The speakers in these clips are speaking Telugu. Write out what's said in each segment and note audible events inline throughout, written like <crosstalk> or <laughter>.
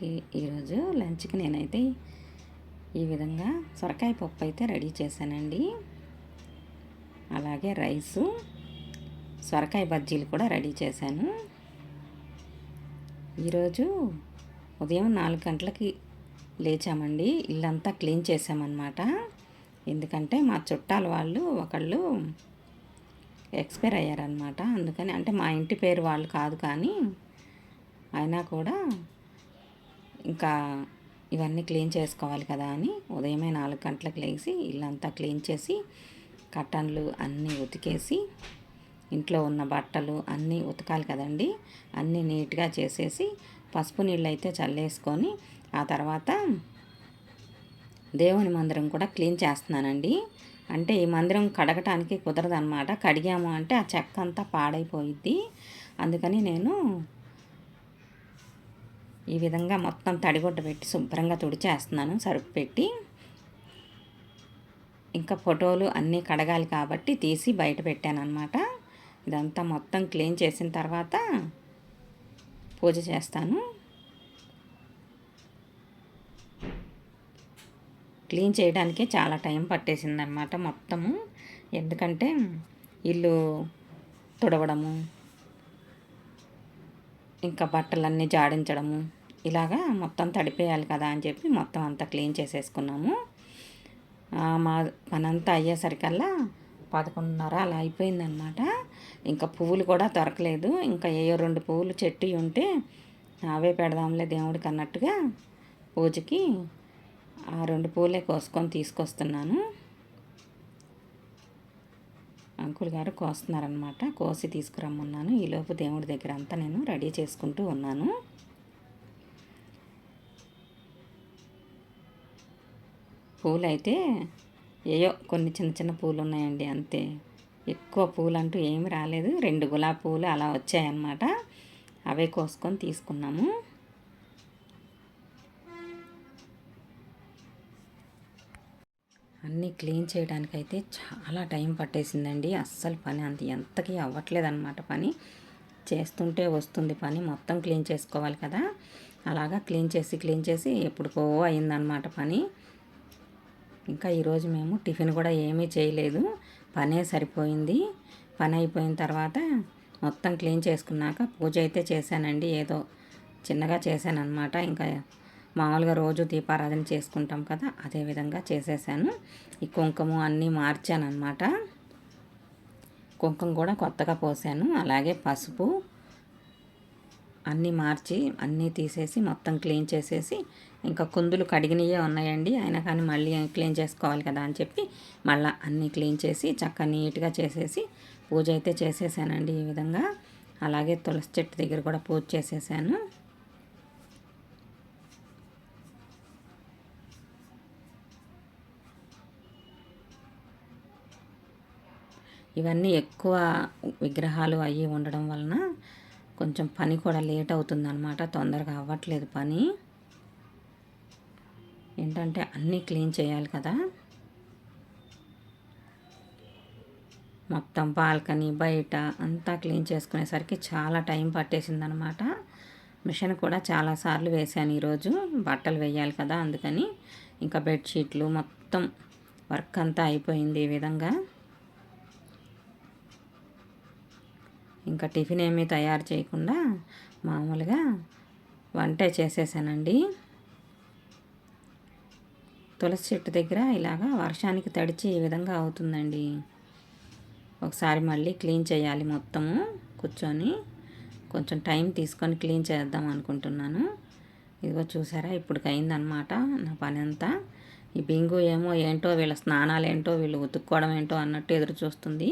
మనకి ఈరోజు లంచ్కి నేనైతే ఈ విధంగా సొరకాయ పప్పు అయితే రెడీ చేశానండి. అలాగే రైసు సొరకాయ బజ్జీలు కూడా రెడీ చేశాను. ఈరోజు ఉదయం నాలుగు గంటలకి లేచామండి. ఇల్లంతా క్లీన్ చేసామన్నమాట ఎందుకంటే మా చుట్టాల వాళ్ళు ఒకళ్ళు ఎక్స్పైర్ అయ్యారనమాట అందుకని అంటే మా ఇంటి పేరు వాళ్ళు కాదు కానీ అయినా కూడా ఇంకా ఇవన్నీ క్లీన్ చేసుకోవాలి కదా అని ఉదయమే నాలుగు గంటలకు లేచి ఇల్లంతా క్లీన్ చేసి కట్టన్లు అన్నీ ఉతికేసి ఇంట్లో ఉన్న బట్టలు అన్నీ ఉతకాలి కదండి. అన్నీ నీట్గా చేసేసి పసుపు నీళ్ళు అయితే చల్లేసుకొని ఆ తర్వాత దేవుని మందిరం కూడా క్లీన్ చేస్తున్నానండి. అంటే ఈ మందిరం కడగటానికి కుదరదనమాట కడిగాము అంటే ఆ చెక్క అంతా పాడైపోయిద్ది. అందుకని నేను ఈ విధంగా మొత్తం తడిగుడ్డ పెట్టి శుభ్రంగా తుడిచేస్తున్నాను సరుపు పెట్టి. ఇంకా ఫోటోలు అన్నీ కడగాలి కాబట్టి తీసి బయట పెట్టాను అనమాట ఇదంతా మొత్తం క్లీన్ చేసిన తర్వాత పూజ చేస్తాను. క్లీన్ చేయడానికే చాలా టైం పట్టేసిందనమాట మొత్తము. ఎందుకంటే ఇల్లు తుడవడము ఇంకా బట్టలన్నీ జాడించడము ఇలాగా మొత్తం తడిపేయాలి కదా అని చెప్పి మొత్తం అంతా క్లీన్ చేసేసుకున్నాము. మా పనంతా అయ్యేసరికల్లా పదకొండున్నర అలా అయిపోయిందనమాట ఇంకా పువ్వులు కూడా దొరకలేదు. ఇంకా ఏ రెండు పువ్వులు చెట్టు ఉంటే అవే పెడదాంలే దేవుడికి అన్నట్టుగా పూజకి ఆ రెండు పూలే కోసుకొని తీసుకొస్తున్నాను. అంకుల్ గారు కోస్తున్నారనమాట కోసి తీసుకురమ్మన్నాను. ఈలోపు దేవుడి దగ్గర అంతా నేను రెడీ చేసుకుంటూ ఉన్నాను. పూలు అయితే ఏయో కొన్ని చిన్న చిన్న పూలు ఉన్నాయండి అంతే. ఎక్కువ పూలు అంటూ ఏమి రాలేదు. రెండు గులాబీ పూలు అలా వచ్చాయన్నమాట. అవే కోసుకొని తీసుకున్నాము. అన్నీ క్లీన్ చేయడానికైతే చాలా టైం పట్టేసిందండి. అస్సలు పని అంత ఎంతకీ అవ్వట్లేదన్నమాట పని. చేస్తుంటే వస్తుంది పని. మొత్తం క్లీన్ చేసుకోవాలి కదా. అలాగా క్లీన్ చేసి క్లీన్ చేసి ఎప్పుడుకో అయిందనమాట పని. ఇంకా ఈరోజు మేము టిఫిన్ కూడా ఏమీ చేయలేదు. పనే సరిపోయింది. పని అయిపోయిన తర్వాత మొత్తం క్లీన్ చేసుకున్నాక పూజ అయితే చేశానండి. ఏదో చిన్నగా చేశానమాట అనమాట ఇంకా మామూలుగా రోజు దీపారాధన చేసుకుంటాం కదా అదే విధంగా చేసేసాను. ఈ కుంకుమ అన్నీ మార్చాను అనమాట కుంకుమ కూడా కొత్తగా పోసాను. అలాగే పసుపు అన్నీ మార్చి అన్నీ తీసేసి మొత్తం క్లీన్ చేసేసి ఇంకా కుందులు కడిగినయే ఉన్నాయండి. అయినా కానీ మళ్ళీ క్లీన్ చేసుకోవాలి కదా అని చెప్పి మళ్ళీ అన్నీ క్లీన్ చేసి చక్కగా నీట్గా చేసేసి పూజ అయితే చేసేసానండి ఈ విధంగా. అలాగే తులసి చెట్టు దగ్గర కూడా పూజ చేసేసాను. ఇవన్నీ ఎక్కువ విగ్రహాలు అయ్యి ఉండడం వలన కొంచెం పని కూడా లేట్ అవుతుందన్నమాట. తొందరగా అవ్వట్లేదు పని. ఏంటంటే అన్నీ క్లీన్ చేయాలి కదా. మొత్తం బాల్కనీ బయట అంతా క్లీన్ చేసుకునేసరికి చాలా టైం పట్టేసిందనమాట మిషన్ కూడా చాలాసార్లు వేశాను ఈరోజు. బట్టలు వేయాలి కదా అందుకని. ఇంకా బెడ్షీట్లు మొత్తం వర్క్ అంతా అయిపోయింది ఈ విధంగా. ఇంకా టిఫిన్ ఏమీ తయారు చేయకుండా మామూలుగా వంట చేసేసానండి. తులసి చెట్టు దగ్గర ఇలాగా వర్షానికి తడిచి ఈ విధంగా అవుతుందండి. ఒకసారి మళ్ళీ క్లీన్ చేయాలి మొత్తము కూర్చొని కొంచెం టైం తీసుకొని క్లీన్ చేద్దాం అనుకుంటున్నాను. ఇదిగో చూసారా ఇప్పుడు అయిందనమాట నా పని అంతా ఈ బింగు ఏమో ఏంటో వీళ్ళ స్నానాలు ఏంటో వీళ్ళు ఉతుక్కోవడం ఏంటో అన్నట్టు ఎదురు చూస్తుంది.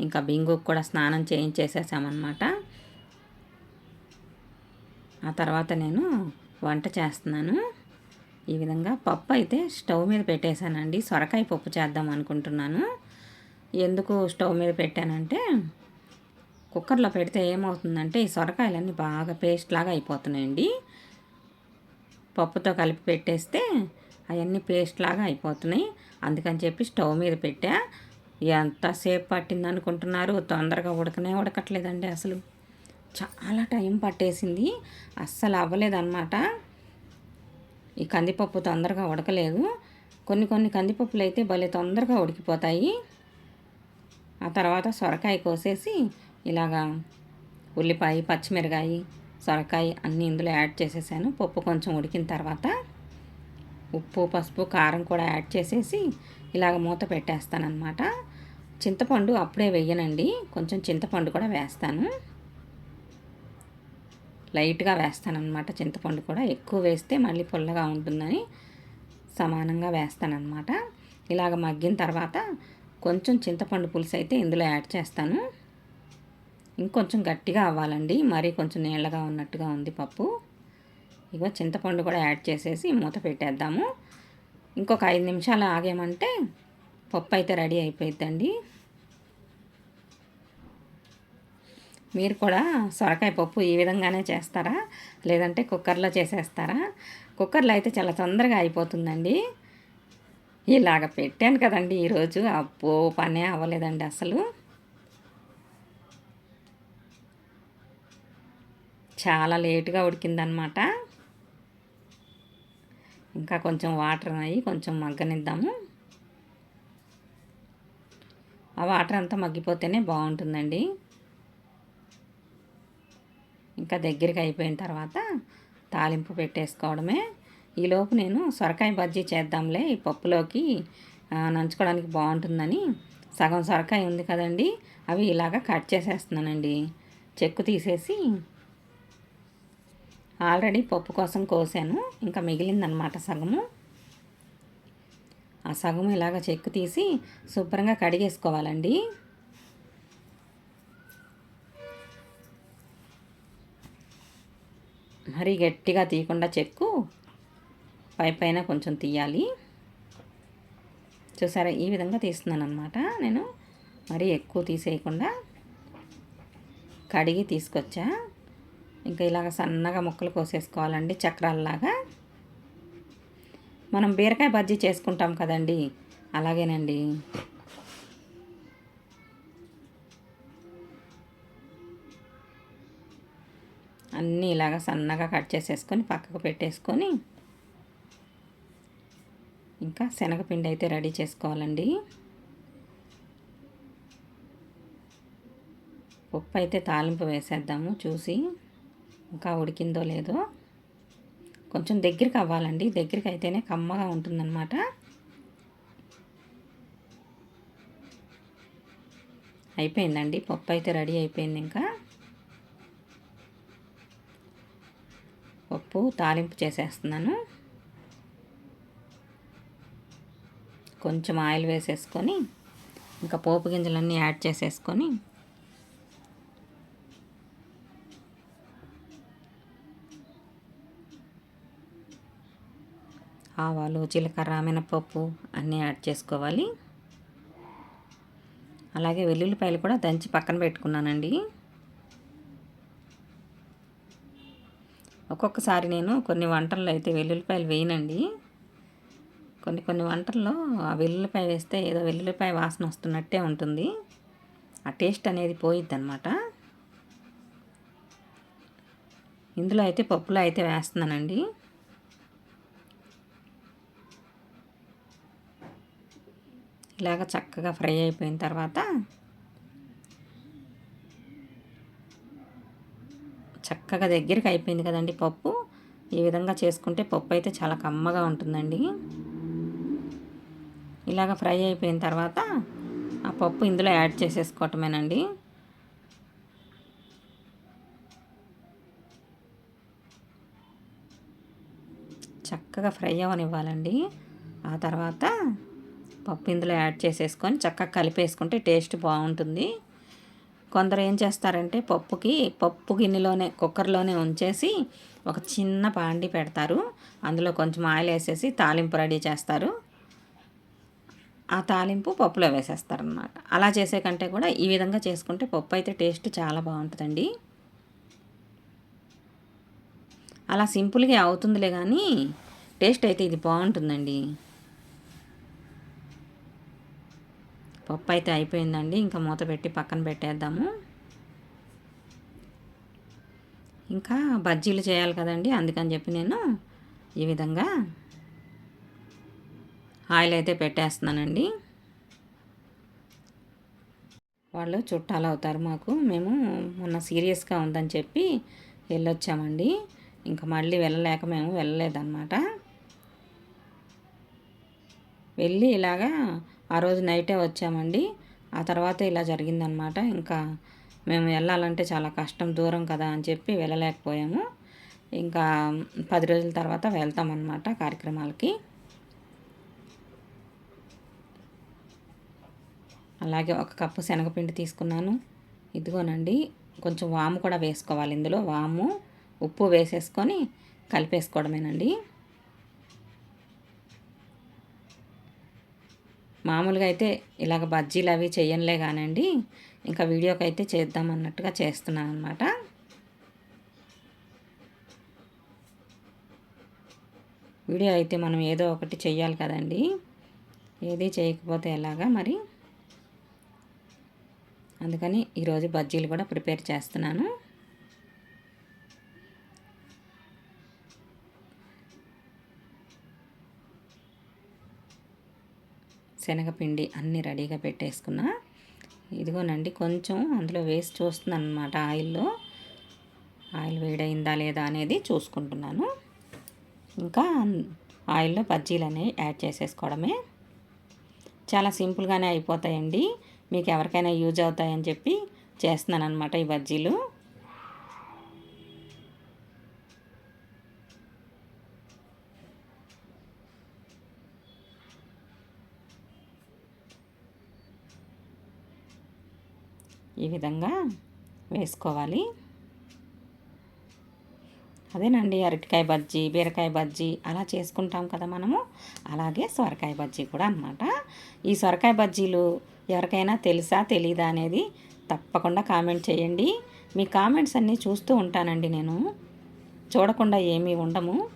ఇంకా బింగుకు కూడా స్నానం చేయించేసేసామన్నమాట. ఆ తర్వాత నేను వంట చేస్తున్నాను. ఈ విధంగా పప్పు అయితే స్టవ్ మీద పెట్టేశానండి. సొరకాయ పప్పు చేద్దాం అనుకుంటున్నాను. ఎందుకు స్టవ్ మీద పెట్టానంటే కుక్కర్లో పెడితే ఏమవుతుందంటే ఈ సొరకాయలన్నీ బాగా పేస్ట్ లాగా అయిపోతున్నాయండి. పప్పుతో కలిపి పెట్టేస్తే అవన్నీ పేస్ట్ లాగా అయిపోతున్నాయి. అందుకని చెప్పి స్టవ్ మీద పెట్టా. ఎంతసేపు పట్టింది అనుకుంటున్నారు తొందరగా ఉడకనే ఉడకట్లేదండి అసలు. చాలా టైం పట్టేసింది. అస్సలు అవ్వలేదన్నమాట. ఈ కందిపప్పు తొందరగా ఉడకలేదు. కొన్ని కొన్ని కందిపప్పులు అయితే భలే తొందరగా ఉడికిపోతాయి. ఆ తర్వాత సొరకాయ కోసేసి ఇలాగా ఉల్లిపాయ పచ్చిమిరకాయ సొరకాయ అన్నీ ఇందులో యాడ్ చేసేసాను. పప్పు కొంచెం ఉడికిన తర్వాత ఉప్పు పసుపు కారం కూడా యాడ్ చేసేసి ఇలాగ మూత పెట్టేస్తానమాట చింతపండు అప్పుడే వెయ్యనండి కొంచెం చింతపండు కూడా వేస్తాను. లైట్గా వేస్తానన్నమాట చింతపండు కూడా. ఎక్కువ వేస్తే మళ్ళీ పుల్లగా ఉంటుందని సమానంగా వేస్తానన్నమాట. ఇలాగ మగ్గిన తర్వాత కొంచెం చింతపండు పులుసు అయితే ఇందులో యాడ్ చేస్తాను. ఇంకొంచెం గట్టిగా అవ్వాలండి. మరీ కొంచెం నీళ్ళగా ఉన్నట్టుగా ఉంది పప్పు. ఇగో చింతపండు కూడా యాడ్ చేసేసి మూత పెట్టేద్దాము. ఇంకొక ఐదు నిమిషాలు ఆగేమంటే పప్పు అయితే రెడీ అయిపోయిందండి మీరు కూడా సొరకాయ పప్పు ఈ విధంగానే చేస్తారా? లేదంటే కుక్కర్లో చేసేస్తారా? కుక్కర్లో అయితే చాలా తొందరగా అయిపోతుందండి. ఇలాగ పెట్టాను కదండి ఈరోజు. అప్పో పనే అవ్వలేదండి అసలు. చాలా లేటుగా ఉడికిందనమాట. ఇంకా కొంచెం వాటర్ అయ్యి కొంచెం మగ్గనిద్దాము. ఆ వాటర్ అంతా మగ్గిపోతేనే బాగుంటుందండి. ఇంకా దగ్గరికి అయిపోయిన తర్వాత తాలింపు పెట్టేసుకోవడమే. ఈలోపు నేను సొరకాయ బజ్జీ చేద్దాంలే ఈ పప్పులోకి నంచుకోవడానికి బాగుంటుందని. సగం సొరకాయ ఉంది కదండి అవి ఇలాగ కట్ చేసేస్తున్నానండి. చెక్కు తీసేసి ఆల్రెడీ పప్పు కోసం కోసాను ఇంకా మిగిలిందనమాట సగము. ఆ సగం ఇలాగ చెక్కు తీసి శుభ్రంగా కడిగేసుకోవాలండి. మరీ గట్టిగా తీయకుండా చెక్కు పై పైన కొంచెం తీయాలి. చూసారా? ఈ విధంగా తీస్తున్నాను అనమాట నేను మరీ ఎక్కువ తీసేయకుండా కడిగి తీసుకొచ్చా. ఇంకా ఇలాగ సన్నగా ముక్కలు కోసేసుకోవాలండి చక్రాలలాగా. మనం బీరకాయ బజ్జీ చేసుకుంటాం కదండి. అలాగేనండి. అన్నీ ఇలాగ సన్నగా కట్ చేసేసుకొని పక్కకు పెట్టేసుకొని ఇంకా శనగపిండి అయితే రెడీ చేసుకోవాలండి. ఉప్పు అయితే తాలింపు వేసేద్దాము చూసి ఇంకా ఉడికిందో లేదో. కొంచెం దగ్గరికి అవ్వాలండి. దగ్గరికి అయితేనే కమ్మగా ఉంటుందన్నమాట. అయిపోయిందండి. పప్పు అయితే రెడీ అయిపోయింది ఇంకా. పప్పు తాలింపు చేసేస్తున్నాను. కొంచెం ఆయిల్ వేసేసుకొని ఇంకా పోపు గింజలన్నీ యాడ్ చేసేసుకొని ఆవాలు జీలకర్ర మినపప్పు అన్నీ యాడ్ చేసుకోవాలి. అలాగే వెల్లుల్లిపాయలు కూడా దంచి పక్కన పెట్టుకున్నానండి. ఒక్కొక్కసారి నేను కొన్ని వంటల్లో అయితే వెల్లుల్లిపాయలు వేయనండి. కొన్ని కొన్ని వంటల్లో ఆ వెల్లుల్లిపాయ వేస్తే ఏదో వెల్లుల్లిపాయ వాసన వస్తున్నట్టే ఉంటుంది. ఆ టేస్ట్ అనేది పోయిద్ది అనమాట ఇందులో అయితే పప్పులో అయితే వేస్తున్నానండి. ఇలాగ చక్కగా ఫ్రై అయిపోయిన తర్వాత చక్కగా దగ్గరికి అయిపోయింది కదండి పప్పు. ఈ విధంగా చేసుకుంటే పప్పు అయితే చాలా కమ్మగా ఉంటుందండి. ఇలాగ ఫ్రై అయిపోయిన తర్వాత ఆ పప్పు ఇందులో యాడ్ చేసేసుకోవటమేనండి. చక్కగా ఫ్రై అవ్వనివ్వాలండి ఆ తర్వాత పప్పు ఇందులో యాడ్ చేసేసుకొని చక్కగా కలిపేసుకుంటే టేస్ట్ బాగుంటుంది. కొందరు ఏం చేస్తారంటే పప్పుకి పప్పు గిన్నెలోనే కుక్కర్లోనే ఉంచేసి ఒక చిన్న పాండి పెడతారు. అందులో కొంచెం ఆయిల్ వేసేసి తాలింపు రెడీ చేస్తారు. ఆ తాలింపు పప్పులో వేసేస్తారనమాట అలా చేసే కంటే కూడా ఈ విధంగా చేసుకుంటే పప్పు అయితే టేస్ట్ చాలా బాగుంటుందండి. అలా సింపుల్గా అవుతుందిలే కానీ టేస్ట్ అయితే ఇది బాగుంటుందండి. పప్పు అయితే అయిపోయిందండి. ఇంకా మూత పెట్టి పక్కన పెట్టేద్దాము. ఇంకా బజ్జీలు చేయాలి కదండి అందుకని చెప్పి నేను ఈ విధంగా ఆయిల్ అయితే పెట్టేస్తున్నానండి. వాళ్ళు చుట్టాలు అవుతారు మాకు. మేము మొన్న సీరియస్గా ఉందని చెప్పి వెళ్ళొచ్చామండి. ఇంకా మళ్ళీ వెళ్ళలేక మేము వెళ్ళలేదన్నమాట. వెళ్ళి ఇలాగా ఆ రోజు నైటే వచ్చామండి. ఆ తర్వాత ఇలా జరిగిందనమాట. ఇంకా మేము వెళ్ళాలంటే చాలా కష్టం దూరం కదా అని చెప్పి వెళ్ళలేకపోయాము. ఇంకా పది రోజుల తర్వాత వెళ్తామన్నమాట కార్యక్రమాలకి. అలాగే ఒక కప్పు శనగపిండి తీసుకున్నాను. ఇదిగోనండి కొంచెం వాము కూడా వేసుకోవాలి ఇందులో. వాము ఉప్పు వేసేసుకొని కలిపేసుకోవడమేనండి. మామూలుగా అయితే ఇలాగ బజ్జీలు అవి చేయనులే కానండి. ఇంకా వీడియోకి అయితే చేద్దాం అన్నట్టుగా చేస్తున్నాను అనమాట వీడియో అయితే మనం ఏదో ఒకటి చెయ్యాలి కదండి. ఏది చేయకపోతే ఎలాగా మరి? అందుకని ఈరోజు బజ్జీలు కూడా ప్రిపేర్ చేస్తున్నాను. శనగపిండి అన్నీ రెడీగా పెట్టేసుకున్నా. ఇదిగోనండి కొంచెం అందులో వేసి చూస్తున్నాను అనమాట ఆయిల్లో. ఆయిల్ వేడైందా లేదా అనేది చూసుకుంటున్నాను. ఇంకా ఆయిల్లో బజ్జీలు అనేవి యాడ్ చేసేసుకోవడమే. చాలా సింపుల్గానే అయిపోతాయండి. మీకు ఎవరికైనా యూజ్ అవుతాయని చెప్పి చేస్తున్నాను అనమాట ఈ బజ్జీలు. ఈ విధంగా వేసుకోవాలి. అదేనండి అరటికాయ బజ్జీ బీరకాయ బజ్జీ అలా చేసుకుంటాం కదా మనము. అలాగే సొరకాయ బజ్జీ కూడా అనమాట ఈ సొరకాయ బజ్జీలు ఎవరికైనా తెలుసా తెలీదా అనేది తప్పకుండా కామెంట్ చేయండి. మీ కామెంట్స్ అన్నీ చూస్తూ ఉంటానండి నేను. చూడకుండా ఏమీ ఉండము.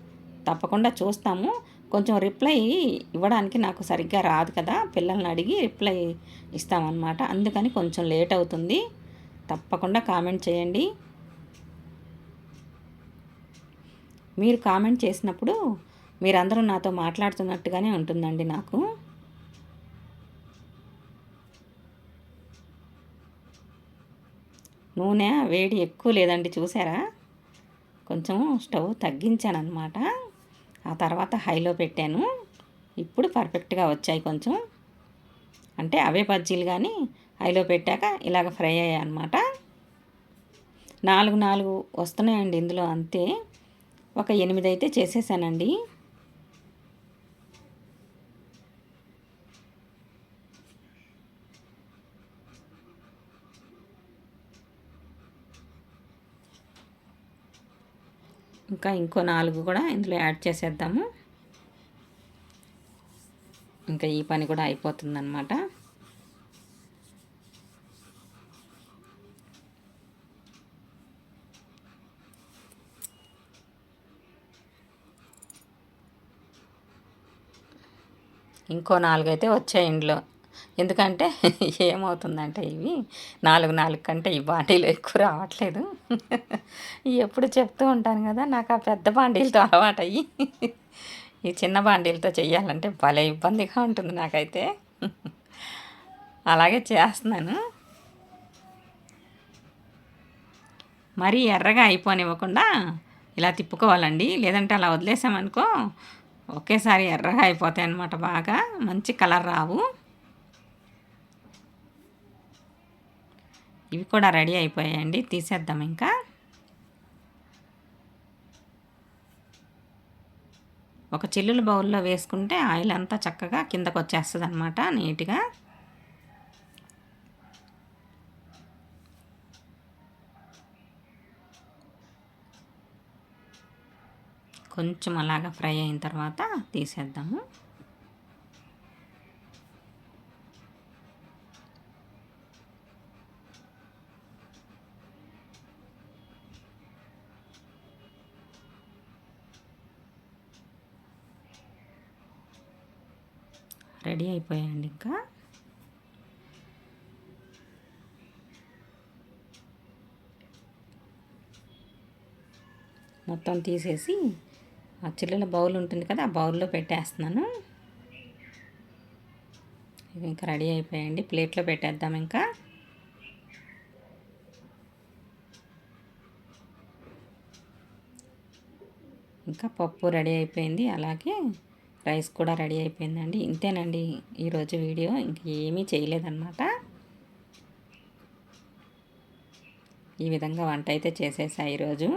తప్పకుండా చూస్తాము. కొంచెం రిప్లై ఇవ్వడానికి నాకు సరిగ్గా రాదు కదా. పిల్లల్ని అడిగి రిప్లై ఇస్తామన్నమాట. అందుకని కొంచెం లేట్ అవుతుంది. తప్పకుండా కామెంట్ చేయండి. మీరు కామెంట్ చేసినప్పుడు మీరందరూ నాతో మాట్లాడుతున్నట్టుగానే ఉంటుందండి నాకు. నూనె వేడి ఎక్కువ లేదండి. చూసారా? కొంచెం స్టవ్ తగ్గించాను అనమాట ఆ తర్వాత హైలో పెట్టాను. ఇప్పుడు పర్ఫెక్ట్గా వచ్చాయి కొంచెం. అంటే అవే బజ్జీలు కానీ హైలో పెట్టాక ఇలాగ ఫ్రై అయ్యాయి అనమాట నాలుగు నాలుగు వస్తున్నాయండి ఇందులో అంతే. ఒక ఎనిమిది అయితే చేసేసానండి. ఇంకా ఇంకో నాలుగు కూడా ఇందులో యాడ్ చేసేద్దాము. ఇంకా ఈ పని కూడా అయిపోతుందన్నమాట. ఇంకో నాలుగైతే వచ్చాయి ఇంట్లో ఎందుకంటే <laughs> ఏమవుతుందంటే ఇవి నాలుగు నాలుగు కంటే ఈ బాండీలు ఎక్కువ రావట్లేదు. <laughs> ఎప్పుడు చెప్తూ ఉంటాను కదా నాకు ఆ పెద్ద బాండీలతో అలవాటయ్యి <laughs> ఈ చిన్న బాండీలతో చేయాలంటే భలే ఇబ్బందిగా ఉంటుంది నాకైతే. అలాగే చేస్తున్నాను. మరీ ఎర్రగా అయిపోనివ్వకుండా ఇలా తిప్పుకోవాలండి. లేదంటే అలా వదిలేసామనుకో ఒకేసారి ఎర్రగా అయిపోతాయి అన్నమాట బాగా. మంచి కలర్ రావు. ఇవి కూడా రెడీ అయిపోయాయండి. తీసేద్దాం ఇంకా. ఒక చిల్లుల బౌల్లో వేసుకుంటే ఆయిల్ అంతా చక్కగా కిందకు వచ్చేస్తుంది అనమాట నీట్గా. కొంచెం అలాగా ఫ్రై అయిన తర్వాత తీసేద్దాము. రెడీ అయిపోయాయండి ఇంకా. మొత్తం తీసేసి ఆ చిల్లుల బౌల్ ఉంటుంది కదా ఆ బౌల్లో పెట్టేస్తున్నాను. ఇవి ఇంకా రెడీ అయిపోయాయండి ప్లేట్లో పెట్టేద్దాం ఇంకా. ఇంకా పప్పు రెడీ అయిపోయింది అలాగే రైస్ కూడా రెడీ అయిపోయిందండి. ఇంతేనండి ఈరోజు వీడియో. ఇంక ఏమీ చేయలేదన్నమాట. ఈ విధంగా వంట అయితే చేసేసా ఈరోజు.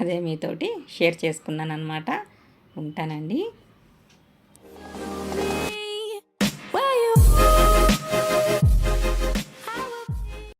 అదే మీతోటి షేర్ చేసుకున్నాను అనమాట ఉంటానండి.